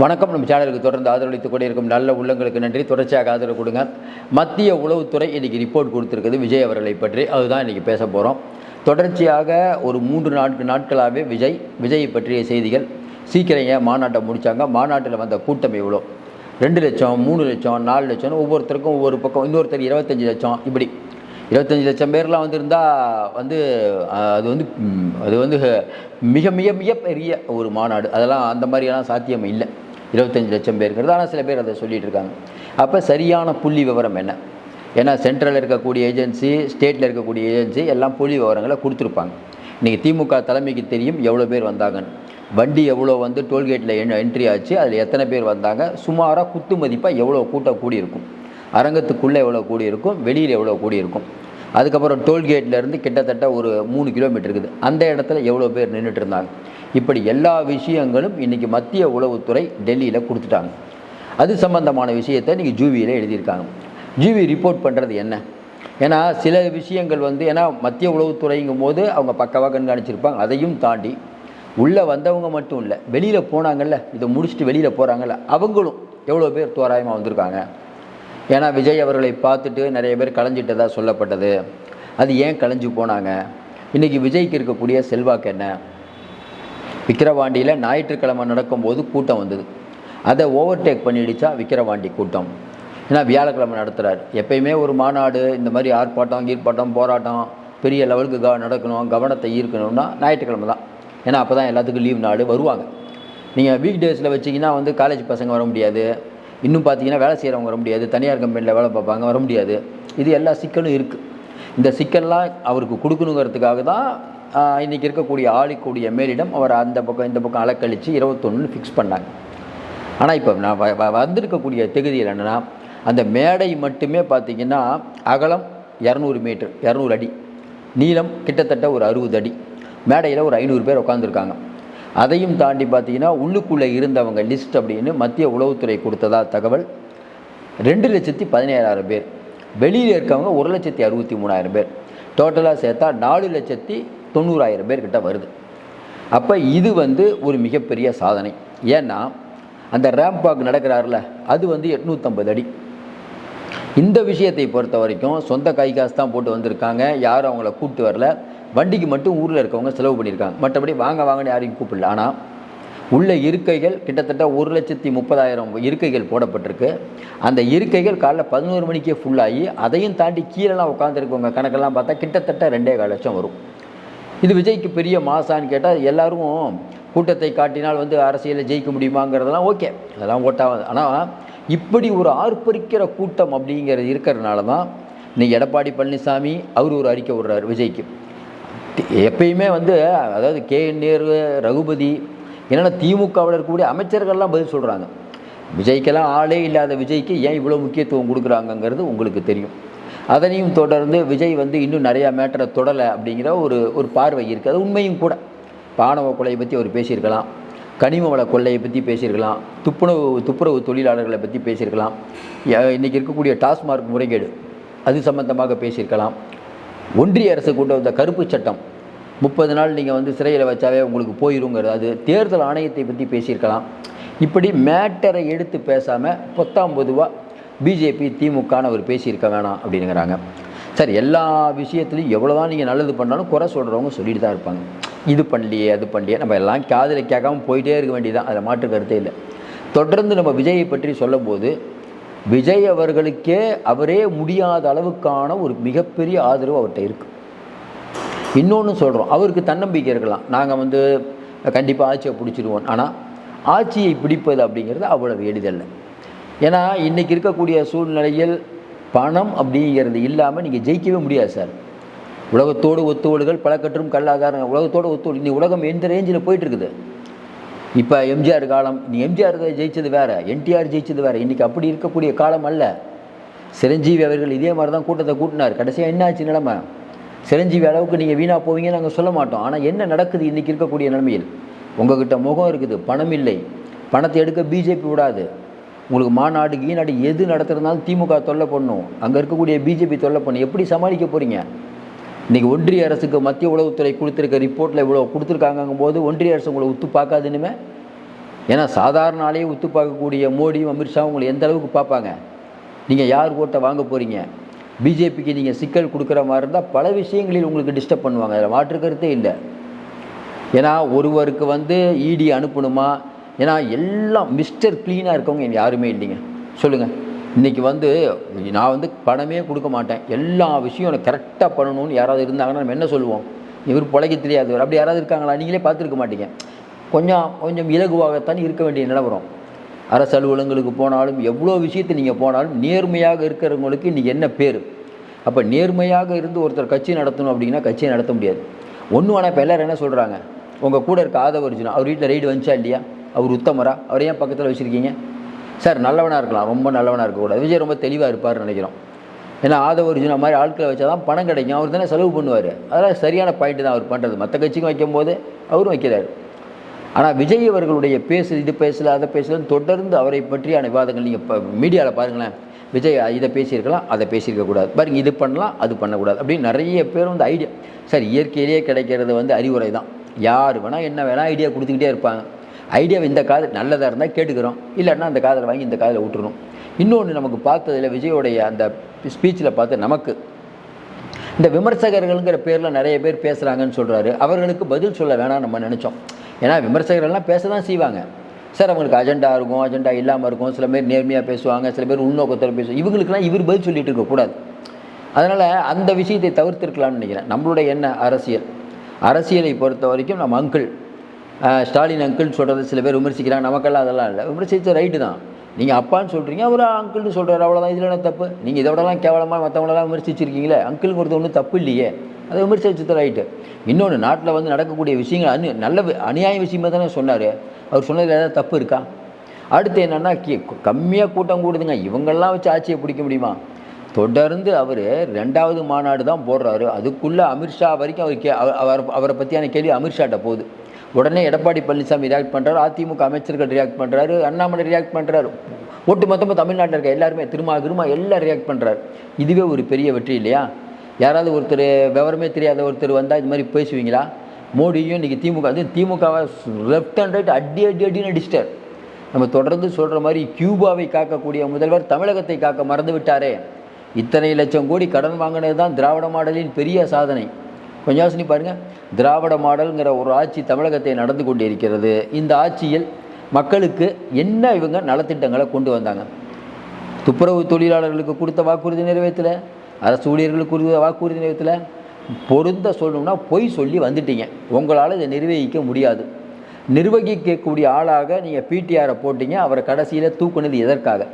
வணக்கம். நம்ம சேனலுக்கு தொடர்ந்து ஆதரவளித்துக் கொண்டிருக்கும் நல்ல உள்ளங்களுக்கு நன்றி. தொடர்ச்சியாக ஆதரவு கொடுங்க. மத்திய உளவுத்துறை இன்னைக்கு ரிப்போர்ட் கொடுத்துருக்குது விஜய் அவர்களை பற்றி. அதுதான் இன்னைக்கு பேச போகிறோம் தொடர்ச்சியாக ஒரு மூன்று நான்கு நாட்களாகவே விஜய் விஜயை பற்றிய செய்திகள் சீக்கிரம் ஏன் மாநாட்டை முடித்தாங்க மாநாட்டில் வந்த கூட்டம் எவ்வளோ? ரெண்டு லட்சம் மூணு லட்சம் நாலு லட்சம் ஒவ்வொருத்தருக்கும் ஒவ்வொரு பக்கம் இன்னொருத்தர் இருபத்தஞ்சி லட்சம். இப்படி இருபத்தஞ்சி லட்சம் பேர்லாம் வந்திருந்தால் வந்து அது வந்து அது வந்து மிக மிக மிக பெரிய ஒரு மாநாடு. அதெல்லாம் அந்த மாதிரியெல்லாம் சாத்தியம் இல்லை. இருபத்தஞ்சி லட்சம் பேருங்கிறது ஆனால் சில பேர் அதை சொல்லிட்டு இருக்காங்க. அப்போ சரியான புள்ளி விவரம் என்ன? ஏன்னா சென்ட்ரலில் இருக்கக்கூடிய ஏஜென்சி ஸ்டேட்டில் இருக்கக்கூடிய ஏஜென்சி எல்லாம் புள்ளி விவரங்களை கொடுத்துருப்பாங்க. இன்றைக்கி திமுக தலைமைக்கு தெரியும் எவ்வளோ பேர் வந்தாங்கன்னு. வண்டி எவ்வளோ வந்து டோல்கேட்டில் என்ட்ரி ஆச்சு அதில் எத்தனை பேர் வந்தாங்க சுமாராக குத்து மதிப்பாக எவ்வளோ கூட்டம் கூடியிருக்கும். அரங்கத்துக்குள்ளே எவ்வளோ கூடியிருக்கும் வெளியில் எவ்வளோ கூடியிருக்கும். அதுக்கப்புறம் டோல்கேட்லேருந்து கிட்டத்தட்ட ஒரு மூணு கிலோமீட்டர் இருக்குது. அந்த இடத்துல எவ்வளோ பேர் நின்றுட்டு இருந்தாங்க? இப்படி எல்லா விஷயங்களும் இன்றைக்கி மத்திய உளவுத்துறை டெல்லியில் கொடுத்துட்டாங்க. அது சம்பந்தமான விஷயத்தை இன்றைக்கி ஜூவியில் எழுதியிருக்காங்க. ஜூவி ரிப்போர்ட் பண்ணுறது என்ன? ஏன்னா சில விஷயங்கள் வந்து ஏன்னா மத்திய உளவுத்துறைங்கும் போது அவங்க பக்கவாக கண்காணிச்சிருப்பாங்க. அதையும் தாண்டி உள்ளே வந்தவங்க மட்டும் இல்லை வெளியில் போனாங்கல்ல இதை முடிச்சுட்டு வெளியில் போகிறாங்கல்ல அவங்களும் எவ்வளோ பேர் தோராயமாக வந்திருக்காங்க. ஏன்னா விஜய் அவர்களை பார்த்துட்டு நிறைய பேர் கலைஞ்சிட்டதாக சொல்லப்பட்டது. அது ஏன் கலைஞ்சு போனாங்க? இன்றைக்கி விஜய்க்கு இருக்கக்கூடிய செல்வாக்கு என்ன? விக்கிரவாண்டியில் ஞாயிற்றுக்கிழமை நடக்கும்போது கூட்டம் வந்தது. அதை ஓவர்டேக் பண்ணிடுச்சா விக்கிரவாண்டி கூட்டம். ஏன்னா வியாழக்கிழமை நடத்துகிறார் எப்பயுமே ஒரு மாநாடு இந்த மாதிரி ஆர்ப்பாட்டம் கீர்ப்பாட்டம் போராட்டம் பெரிய லெவலுக்கு க நடக்கணும் கவனத்தை ஈர்க்கணும்னா ஞாயிற்றுக்கிழமை தான். ஏன்னா அப்போ தான் எல்லாத்துக்கும் லீவ் நாடு வருவாங்க. நீங்கள் வீக் டேஸில் வச்சிங்கன்னா வந்து காலேஜ் பசங்க வர முடியாது. இன்னும் பார்த்தீங்கன்னா வேலை செய்கிறவங்க வர முடியாது. தனியார் கம்பெனியில் வேலை பார்ப்பாங்க வர முடியாது. இது எல்லா சிக்கலும் இருக்குது இந்த சிக்கல்லாம் அவருக்கு கொடுக்கணுங்கிறதுக்காக தான் இன்றைக்கி இருக்கக்கூடிய ஆளிக்கூடிய மேலிடம் அவர் அந்த பக்கம் இந்த பக்கம் அலக்கழித்து இருபத்தொன்னு ஃபிக்ஸ் பண்ணாங்க. ஆனால் இப்போ நான் வ- வந்திருக்கக்கூடிய தொகுதியில் என்னென்னா அந்த மேடை மட்டுமே பார்த்தீங்கன்னா அகலம் இரநூறு மீட்டர் இரநூறு அடி. நீளம் கிட்டத்தட்ட ஒரு அறுபது அடி. மேடையில் ஒரு ஐநூறு பேர் உட்காந்துருக்காங்க அதையும் தாண்டி பார்த்தீங்கன்னா உள்ளுக்குள்ளே இருந்தவங்க லிஸ்ட் அப்படின்னு மத்திய உளவுத்துறை கொடுத்ததா தகவல். ரெண்டு லட்சத்தி பதினேழாயிரம் பேர். வெளியில் இருக்கவங்க ஒரு லட்சத்தி அறுபத்தி மூணாயிரம் பேர். டோட்டலாக சேர்த்தா நாலு லட்சத்தி தொண்ணூறாயிரம் பேர்கிட்ட வருது. அப்போ இது வந்து ஒரு மிகப்பெரிய சாதனை. ஏன்னா அந்த ரேம்ப் வாக் நடக்கிறாருல அது வந்து எட்நூற்றம்பது அடி. இந்த விஷயத்தை பொறுத்த வரைக்கும் சொந்த கை காசு தான் போட்டு வந்திருக்காங்க. யாரும் அவங்கள கூப்பிட்டு வரல. வண்டிக்கு மட்டும் ஊரில் இருக்கவங்க செலவு பண்ணியிருக்காங்க. மற்றபடி வாங்க வாங்கன்னு யாரையும் கூப்பிடல. ஆனால் உள்ள இருக்கைகள் கிட்டத்தட்ட ஒரு லட்சத்தி முப்பதாயிரம் இருக்கைகள் போடப்பட்டிருக்கு. அந்த இருக்கைகள் காலைல பதினோரு மணிக்கே ஃபுல்லாகி அதையும் தாண்டி கீழெல்லாம் உட்காந்துருக்கவங்க கணக்கெல்லாம் பார்த்தா கிட்டத்தட்ட ரெண்டே கால் லட்சம் வரும். இது விஜய்க்கு பெரிய மாசான்னு கேட்டால் எல்லோரும் கூட்டத்தை காட்டினால் வந்து அரசியலில் ஜெயிக்க முடியுமாங்கிறதெல்லாம் ஓகே. அதெல்லாம் ஓட்டாவது ஆனால் இப்படி ஒரு ஆர்ப்பரிக்கிற கூட்டம் அப்படிங்கிறது இருக்கிறதுனால தான் இன்னைக்கு எடப்பாடி பழனிசாமி அவர் ஒரு அறிக்கை விடுறாரு விஜய்க்கு. எப்பயுமே வந்து அதாவது கே நேரு ரகுபதி என்னென்னா திமுகவில் இருக்கக்கூடிய அமைச்சர்கள்லாம் பதில் சொல்கிறாங்க விஜய்க்கெல்லாம் ஆளே இல்லாத விஜய்க்கு ஏன் இவ்வளோ முக்கியத்துவம் கொடுக்குறாங்கங்கிறது உங்களுக்கு தெரியும். அதனையும் தொடர்ந்து விஜய் வந்து இன்னும் நிறையா மேட்டரை தொடலை அப்படிங்கிற ஒரு ஒரு பார்வை இருக்குது. அது உண்மையும் கூட. பாணவ கொலையை பற்றி அவர் பேசியிருக்கலாம். கனிம வள கொள்ளையை பற்றி பேசியிருக்கலாம். துப்புணவு துப்புரவு தொழிலாளர்களை பற்றி பேசியிருக்கலாம். இன்றைக்கி இருக்கக்கூடிய டாஸ்மார்க் முறைகேடு அது சம்பந்தமாக பேசியிருக்கலாம். ஒன்றிய அரசு கொண்டு வந்த கருப்பு சட்டம் முப்பது நாள் நீங்கள் வந்து சிறையில் வச்சாவே உங்களுக்கு போயிருங்கிறது. அது தேர்தல் ஆணையத்தை பற்றி பேசியிருக்கலாம். இப்படி மேட்டரை எடுத்து பேசாமல் பொத்தாம் பொதுவாக பிஜேபி திமுகன்னு அவர் பேசியிருக்க வேணாம் அப்படிங்கிறாங்க சரி எல்லா விஷயத்துலையும் எவ்வளோ தான் நீங்கள் நல்லது பண்ணாலும் குறை சொல்கிறவங்க சொல்லிட்டு தான் இருப்பாங்க. இது பண்ணலையே அது பண்ணலையே நம்ம எல்லாம் காதில் கேட்காம போயிட்டே இருக்க வேண்டியதான் அதில் மாற்று கருத்தே இல்லை. தொடர்ந்து நம்ம விஜயை பற்றி சொல்லும்போது விஜய் அவர்களுக்கே அவரே முடியாத அளவுக்கான ஒரு மிகப்பெரிய ஆதரவு அவர்கிட்ட இருக்குது இன்னொன்று சொல்கிறோம் அவருக்கு தன்னம்பிக்கை இருக்கலாம். நாங்கள் வந்து கண்டிப்பாக ஆட்சியை பிடிச்சிடுவோம் ஆனால் ஆட்சியை பிடிப்பது அப்படிங்கிறது அவ்வளவு எளிதல்ல. ஏன்னா இன்றைக்கி இருக்கக்கூடிய சூழ்நிலையில் பணம் அப்படிங்கிறது இல்லாமல் நீங்கள் ஜெயிக்கவே முடியாது சார். உலகத்தோடு ஒத்துவடுகள் பழக்கற்றும் கல்லாதாரம் உலகத்தோடு ஒத்துவடு இன்னைக்கு உலகம் எந்த ரேஞ்சில் போயிட்டு இருக்குது இப்போ எம்ஜிஆர் காலம். நீ எம்ஜிஆர் ஜெயிச்சது வேறு என்டிஆர் ஜெயிச்சது வேறு. இன்றைக்கி அப்படி இருக்கக்கூடிய காலம் அல்ல. சிரஞ்சீவி அவர்கள் இதே மாதிரி தான் கூட்டத்தை கூட்டினார். கடைசியாக என்ன ஆச்சு நிலமை? சிரஞ்சீவி அளவுக்கு நீங்கள் வீணாக போவீங்கன்னு நாங்கள் சொல்ல மாட்டோம். ஆனால் என்ன நடக்குது இன்றைக்கி இருக்கக்கூடிய நிலைமையில்? உங்ககிட்ட முகம் இருக்குது பணம் இல்லை. பணத்தை எடுக்க பிஜேபி விடாது. உங்களுக்கு மாநாடு கீநாடு எது நடத்துகிறதுனாலும் திமுக தொல்லை பண்ணும். அங்கே இருக்கக்கூடிய பிஜேபி தொல்லை பண்ணும். எப்படி சமாளிக்க போகிறீங்க இன்றைக்கி ஒன்றிய அரசுக்கு மத்திய உளவுத்துறை கொடுத்துருக்க ரிப்போர்ட்டில் இவ்வளோ கொடுத்துருக்காங்கும் போது ஒன்றிய அரசு உங்களை உத்து பார்க்காதுன்னுமே ஏன்னா சாதாரண ஆளையே உத்து பார்க்கக்கூடிய மோடியும் அமித்ஷாவும் உங்களை எந்த அளவுக்கு பார்ப்பாங்க? நீங்கள் யார் ஓட்டை வாங்க போகிறீங்க பிஜேபிக்கு நீங்கள் சிக்கல் கொடுக்குற மாதிரி இருந்தால் பல விஷயங்களில் உங்களுக்கு டிஸ்டர்ப் பண்ணுவாங்க. அதில் மாற்றுக்கருத்தே இல்லை. ஏன்னா ஒருவருக்கு வந்து இடி அனுப்பணுமா? ஏன்னா எல்லாம் மிஸ்டர் க்ளீனாக இருக்கவங்க இங்க யாருமே இல்லைங்க. சொல்லுங்கள் இன்றைக்கி வந்து நான் வந்து பணமே கொடுக்க மாட்டேன். எல்லா விஷயம் எனக்கு கரெக்டாக பண்ணணும்னு யாராவது இருந்தாங்கன்னா நம்ம என்ன சொல்லுவோம்? இவர் பிழைக்க தெரியாது. அப்படி யாராவது இருக்காங்களா? நீங்களே பார்த்துருக்க மாட்டீங்க. கொஞ்சம் கொஞ்சம் இலகுவாகத்தான் இருக்க வேண்டிய நிலவரம். அரசு அலுவலகங்களுக்கு போனாலும் எவ்வளோ விஷயத்தை நீங்கள் போனாலும் நேர்மையாக இருக்கிறவங்களுக்கு இன்றைக்கி என்ன பேர்? அப்போ நேர்மையாக இருந்து ஒருத்தர் கட்சி நடத்தணும் அப்படின்னா கட்சியை நடத்த முடியாது. ஒன்று ஆனால் இப்போ எல்லோரும் என்ன சொல்கிறாங்க உங்கள் கூட இருக்க ஆதவர்ஜுனா அவர் வீட்டில் ரைடு வந்துச்சா இல்லையா? அவர் உத்தமரா? அவர் ஏன் பக்கத்தில் வச்சுருக்கீங்க? சார் நல்லவனாக இருக்கலாம். ரொம்ப நல்லவனாக இருக்கக்கூடாது விஜய் ரொம்ப தெளிவாக இருப்பார்னு நினைக்கிறோம். ஏன்னா ஆதவர்ஜுனா மாதிரி ஆட்களை வச்சா தான் பணம் கிடைக்கும். அவர் தானே செலவு பண்ணுவார். அதெல்லாம் சரியான பாயிண்ட் தான் அவர் பண்ணுறது மற்ற கட்சிக்கும் வைக்கும்போது அவரும் வைக்கிறார். ஆனால் விஜய் அவர்களுடைய பேசு இது பேசல அதை பேசலன்னு தொடர்ந்து அவரை பற்றியான விவாதங்கள் நீங்கள் இப்போ மீடியாவில் பாருங்களேன். விஜய் இதை பேசியிருக்கலாம் அதை பேசியிருக்கக்கூடாது. பாருங்க இது பண்ணலாம் அது பண்ணக்கூடாது. அப்படின்னு நிறைய பேர் வந்து ஐடியா சார் இயற்கையிலேயே கிடைக்கிறது வந்து அறிவுரை தான். யார் வேணால் என்ன வேணால் ஐடியா கொடுத்துக்கிட்டே இருப்பாங்க. ஐடியா இந்த காதல் நல்லதாக இருந்தால் கேட்டுக்கிறோம். இல்லைன்னா அந்த காதில் வாங்கி இந்த காதில் விட்டுறணும் இன்னொன்று நமக்கு பார்த்ததில் விஜயோடைய அந்த ஸ்பீச்சில் பார்த்து நமக்கு இந்த விமர்சகர்கள்ங்கிற பேரில் நிறைய பேர் பேசுகிறாங்கன்னு சொல்கிறாரு அவர்களுக்கு பதில் சொல்ல வேணாம் நம்ம நினச்சோம். ஏன்னா விமர்சகர்கள்லாம் பேச தான் செய்வாங்க. சார் அவங்களுக்கு அஜெண்டா இருக்கும் அஜெண்டா இல்லாமல் இருக்கும். சில பேர் நேர்மையாக பேசுவாங்க சில பேர் உள்நோக்கத்தில் பேசுவாங்க. இவங்களுக்குலாம் இவர் பதில் சொல்லிட்டு இருக்கக்கூடாது அதனால் அந்த விஷயத்தை தவிர்த்திருக்கலாம்னு நினைக்கிறேன். நம்மளுடைய என்ன? அரசியல். அரசியலை பொறுத்த வரைக்கும் நம்ம அங்கிள் ஸ்டாலின் அங்கிள்னு சொல்கிறது சில பேர் விமர்சிக்கிறாங்க. நமக்கெல்லாம் அதெல்லாம் இல்லை. விமர்சித்த ரைட்டு தான். நீங்கள் அப்பான்னு சொல்கிறீங்க அவர் அங்கிள்னு சொல்கிறார் அவ்வளோதான் இதில் என்ன தப்பு? நீங்கள் இதோடலாம் கேவலமாக மற்றவங்களெல்லாம் விமர்சிச்சிருக்கீங்களே? அங்கிள்ங்கிறது ஒன்றும் தப்பு இல்லையே. அதை விமர்சிச்சு ரைட்டு இன்னொன்று நாட்டில் வந்து நடக்கக்கூடிய விஷயங்கள் அனு நல்ல அநியாய விஷயமா தானே சொன்னார். அவர் சொன்னதில் ஏதாவது தப்பு இருக்கா? அடுத்து என்னென்னா கம்மியாக கூட்டம் கூடுதுங்க. இவங்கெல்லாம் வச்சு ஆட்சியை பிடிக்க முடியுமா? தொடர்ந்து அவர் ரெண்டாவது மாநாடு தான் போடுறாரு. அதுக்குள்ளே அமித்ஷா வரைக்கும் அவர் கே அவர்- அவரை பற்றியான கேள்வி அமித்ஷாட்ட போகுது. உடனே எடப்பாடி பழனிசாமி ரியாக்ட் பண்ணுறாரு அதிமுக அமைச்சர்கள் ரியாக்ட் பண்ணுறாரு அண்ணாமலை ரியாக்ட் பண்ணுறாரு ஒட்டு மொத்தமாக தமிழ்நாட்டில் இருக்க எல்லாருமே திருமா திருமா எல்லாம் ரியாக்ட் பண்ணுறாரு இதுவே ஒரு பெரிய வெற்றி இல்லையா? யாராவது ஒருத்தர் விவரமே தெரியாத ஒருத்தர் வந்தால் இது மாதிரி பேசுவீங்களா? மோடியும் இன்றைக்கி திமுக அது திமுகவை லெஃப்ட் அண்ட் ரைட் அடி அடி அடின்னு அடிச்சிட்டார். நம்ம தொடர்ந்து சொல்கிற மாதிரி கியூபாவை காக்கக்கூடிய முதல்வர் தமிழகத்தை காக்க மறந்து விட்டாரே இத்தனை லட்சம் கோடி கடன் வாங்கினது தான் திராவிட மாடலின் பெரிய சாதனை. கொஞ்சம் யோசனை பாருங்கள் திராவிட மாடல்ங்கிற ஒரு ஆட்சி தமிழகத்தை நடந்து கொண்டு இருக்கிறது இந்த ஆட்சியில் மக்களுக்கு என்ன இவங்க நலத்திட்டங்களை கொண்டு வந்தாங்க? துப்புரவு தொழிலாளர்களுக்கு கொடுத்த வாக்குறுதி நிறைவேற்றல? அரசு ஊழியர்களுக்கு கொடுத்த வாக்குறுதி நிறைவேற்றல? பொருந்த சொல்லணும்னா பொய் சொல்லி வந்துட்டீங்க. உங்களால் இதை நிர்வகிக்க முடியாது. நிர்வகிக்கக்கூடிய ஆளாக நீங்கள் பிடிஆரை போட்டீங்க. அவரை கடைசியில் தூக்குனது எதற்காக?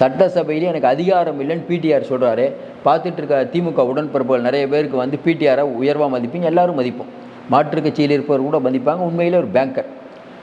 சட்டசபையிலே எனக்கு அதிகாரம் இல்லைன்னு பிடிஆர் சொல்கிறாரு பார்த்துட்டு இருக்க திமுக உடன்பிறப்புகள். நிறைய பேருக்கு வந்து பிடிஆரை உயர்வாக மதிப்பீங்க. எல்லாரும் மதிப்போம். மாற்றுக் கட்சியில் இருப்பவர் கூட மதிப்பாங்க. உண்மையிலே ஒரு பேங்கர்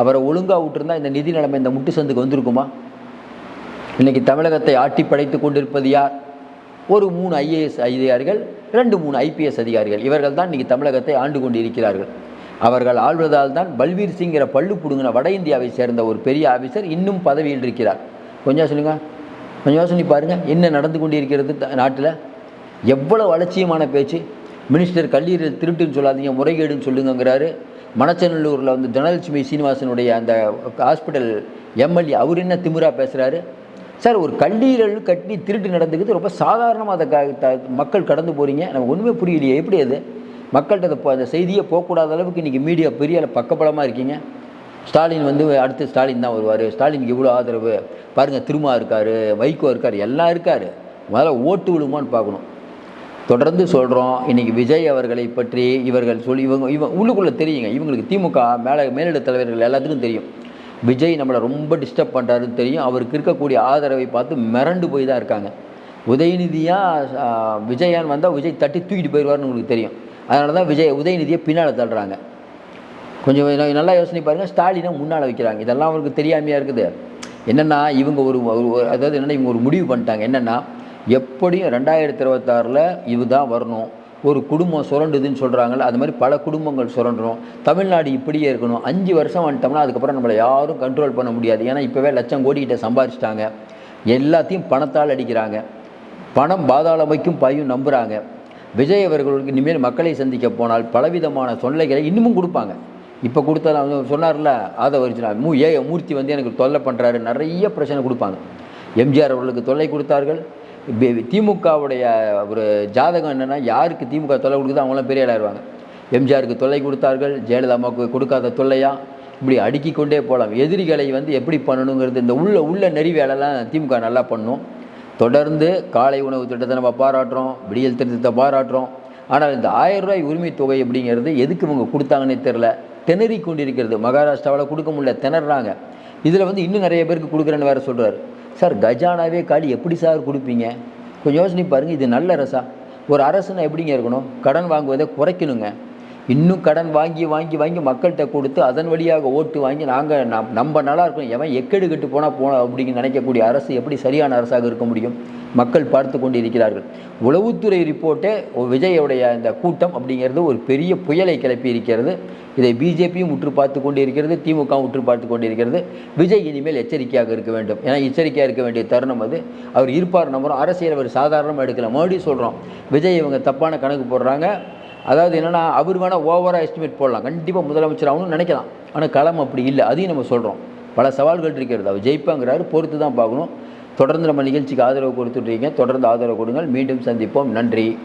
அவரை ஒழுங்காக விட்டுருந்தா இந்த நிதி நிலைமை இந்த முட்டு சந்துக்கு வந்திருக்குமா? இன்றைக்கி தமிழகத்தை ஆட்டி படைத்து கொண்டிருப்பது யார்? ஒரு மூணு ஐஏஎஸ் அதிகாரிகள் ரெண்டு மூணு ஐபிஎஸ் அதிகாரிகள். இவர்கள் தான் இன்றைக்கி தமிழகத்தை ஆண்டு கொண்டு இருக்கிறார்கள் அவர்கள் ஆள்வதால் தான் பல்வீர் சிங்கிற பள்ளு புடுங்கின வட இந்தியாவை சேர்ந்த ஒரு பெரிய ஆஃபீஸர் இன்னும் பதவியில் இருக்கிறார். கொஞ்சம் சொல்லுங்கள் கொஞ்சம் யோசனை பாருங்கள் என்ன நடந்து கொண்டிருக்கிறது நாட்டில்? எவ்வளவு அலட்சியமான பேச்சு. மினிஸ்டர் கல்லீரல் திருட்டுன்னு சொல்லாதீங்க முறைகேடுன்னு சொல்லுங்கங்கிறாரு. மணச்சநல்லூரில் வந்து தனலட்சுமி சீனிவாசனுடைய அந்த ஹாஸ்பிட்டல் எம்எல்ஏ அவர் என்ன திமுறா பேசுகிறாரு சார் ஒரு கல்லீரல் கட்டி திருட்டு நடந்துக்குது ரொம்ப சாதாரணமாக அதை க- மக்கள் கடந்து போகிறீங்க நமக்கு ஒன்றுமே புரியலையே எப்படி அது? மக்கள்கிட்ட அந்த செய்தியை போகக்கூடாத அளவுக்கு இன்றைக்கி மீடியா பெரிய அளவு பக்கபலமாக இருக்கீங்க. ஸ்டாலின் வந்து அடுத்து ஸ்டாலின் தான் வருவார். ஸ்டாலினுக்கு இவ்வளோ ஆதரவு. பாருங்கள் திருமா இருக்கார் வைகோ இருக்கார் எல்லாம் இருக்கார். முதல்ல ஓட்டு விழுமான்னு பார்க்கணும். தொடர்ந்து சொல்கிறோம் இன்றைக்கி விஜய் அவர்களை பற்றி இவர்கள் சொல்லி இவங்க இவங்க உள்ளுக்குள்ளே தெரியுங்க. இவங்களுக்கு திமுக மேலே மேலிட தலைவர்கள் எல்லாத்துக்கும் தெரியும். விஜய் நம்மளை ரொம்ப டிஸ்டர்ப் பண்ணுறாருன்னு தெரியும். அவருக்கு இருக்கக்கூடிய ஆதரவை பார்த்து மிரண்டு போய் தான் இருக்காங்க. உதயநிதியாக விஜயான் வந்தால் விஜய் தட்டி தூக்கிட்டு போயிடுவார்னு உங்களுக்கு தெரியும். அதனால தான் விஜய் உதயநிதியை பின்னால் தள்ளுறாங்க. கொஞ்சம் நல்லா யோசனை பாருங்கள் ஸ்டாலினை முன்னால் வைக்கிறாங்க. இதெல்லாம் அவருக்கு தெரியாமையாக இருக்குது. என்னென்னா இவங்க ஒரு ஒரு- அதாவது என்னென்னா இவங்க ஒரு முடிவு பண்ணிட்டாங்க. என்னென்னா எப்படியும் ரெண்டாயிரத்தி இருபத்தாறில் இதுதான் வரணும். ஒரு குடும்பம் சுரண்டுதுன்னு சொல்கிறாங்கல்ல அது மாதிரி பல குடும்பங்கள் சுரண்டணும் தமிழ்நாடு இப்படியே இருக்கணும். அஞ்சு வருஷம் வந்துட்டோம்னா அதுக்கப்புறம் நம்மளை யாரும் கண்ட்ரோல் பண்ண முடியாது. ஏன்னா இப்போவே லட்சம் கோடிக்கிட்ட சம்பாரிச்சிட்டாங்க. எல்லாத்தையும் பணத்தால் அடிக்கிறாங்க. பணம் பாதாளமைக்கும் பையும் நம்புகிறாங்க விஜய் அவர்களுக்கு இனிமேல் மக்களை சந்திக்க போனால் பலவிதமான தொல்லைகளை இன்னமும் கொடுப்பாங்க. இப்போ கொடுத்தா சொன்னார்ல ஆதவரிச்சினா மூ ஏ மூர்த்தி வந்து எனக்கு தொல்லை பண்ணுறாரு நிறைய பிரச்சனை கொடுப்பாங்க. எம்ஜிஆர் அவர்களுக்கு தொல்லை கொடுத்தார்கள். திமுகவுடைய ஒரு ஜாதகம் என்னென்னா யாருக்கு திமுக தொல்லை கொடுக்குதோ அவங்களாம் பெரிய ஆளாயிருவாங்க எம்ஜிஆருக்கு தொல்லை கொடுத்தார்கள் ஜெயலலிதா அம்மாவுக்கு கொடுக்காத தொல்லையா? இப்படி அடுக்கி கொண்டே போகலாம். எதிரிகளை வந்து எப்படி பண்ணணுங்கிறது இந்த உள்ள உள்ள நெறி வேலைலாம் திமுக நல்லா பண்ணும். தொடர்ந்து காலை உணவு திட்டத்தை நம்ம பாராட்டுறோம் விடியல் திட்டத்தை பாராட்டுறோம். ஆனால் இந்த ஆயிரம் ரூபாய் உரிமை தொகை அப்படிங்கிறது எதுக்கு இவங்க கொடுத்தாங்கன்னே தெரில திணறி கொண்டிருக்கிறது. மகாராஷ்டிராவில் கொடுக்க முடியல திணறாங்க. இதில் வந்து இன்னும் நிறைய பேருக்கு கொடுக்குறேன்னு வேறு சொல்கிறார் சார் கஜானாவே காலி எப்படி சார் கொடுப்பீங்க? கொஞ்சம் யோசனை பாருங்கள் இது நல்ல அரசா? ஒரு அரசுனா எப்படிங்க இருக்கணும்? கடன் வாங்குவதை குறைக்கணுங்க. இன்னும் கடன் வாங்கி வாங்கி வாங்கி மக்கள்கிட்ட கொடுத்து அதன் வழியாக ஓட்டு வாங்கி நாங்கள் நம் நம்ம நல்லா இருக்கணும். எவன் எக்கெடு கெட்டு போனால் போனோம் அப்படின்னு நினைக்கக்கூடிய அரசு எப்படி சரியான அரசாக இருக்க முடியும்? மக்கள் பார்த்து கொண்டு இருக்கிறார்கள். உளவுத்துறை ரிப்போர்ட்டே ஒரு விஜயோடைய இந்த கூட்டம் அப்படிங்கிறது ஒரு பெரிய புயலை கிளப்பி இருக்கிறது. இதை பிஜேபியும் உற்று பார்த்து கொண்டு இருக்கிறது திமுகவும் உற்று பார்த்து கொண்டு இருக்கிறது. விஜய் இனிமேல் எச்சரிக்கையாக இருக்க வேண்டும். ஏன்னா எச்சரிக்கையாக இருக்க வேண்டிய தருணம் அது. அவர் இருப்பார் நம்புகிறோம் அரசியல் அவர் சாதாரணமாக எடுக்கல. மறுபடியும் சொல்கிறோம் விஜய் இவங்க தப்பான கணக்கு போடுறாங்க. அதாவது என்னென்னா அவர் வேணால் ஓவராக எஸ்டிமேட் போடலாம். கண்டிப்பாக முதலமைச்சர் ஆகணும்னு நினைக்கலாம். ஆனால் களம் அப்படி இல்லை. அதையும் நம்ம சொல்கிறோம் பல சவால்கள் இருக்கிறது. அவர் ஜெயிப்பாங்கிறாரு. பொறுத்து தான் பார்க்கணும். தொடர்ந்து நம்ம நிகழ்ச்சிக்கு ஆதரவு கொடுத்துட்ருக்கீங்க தொடர்ந்து ஆதரவு கொடுங்கள். மீண்டும் சந்திப்போம். நன்றி.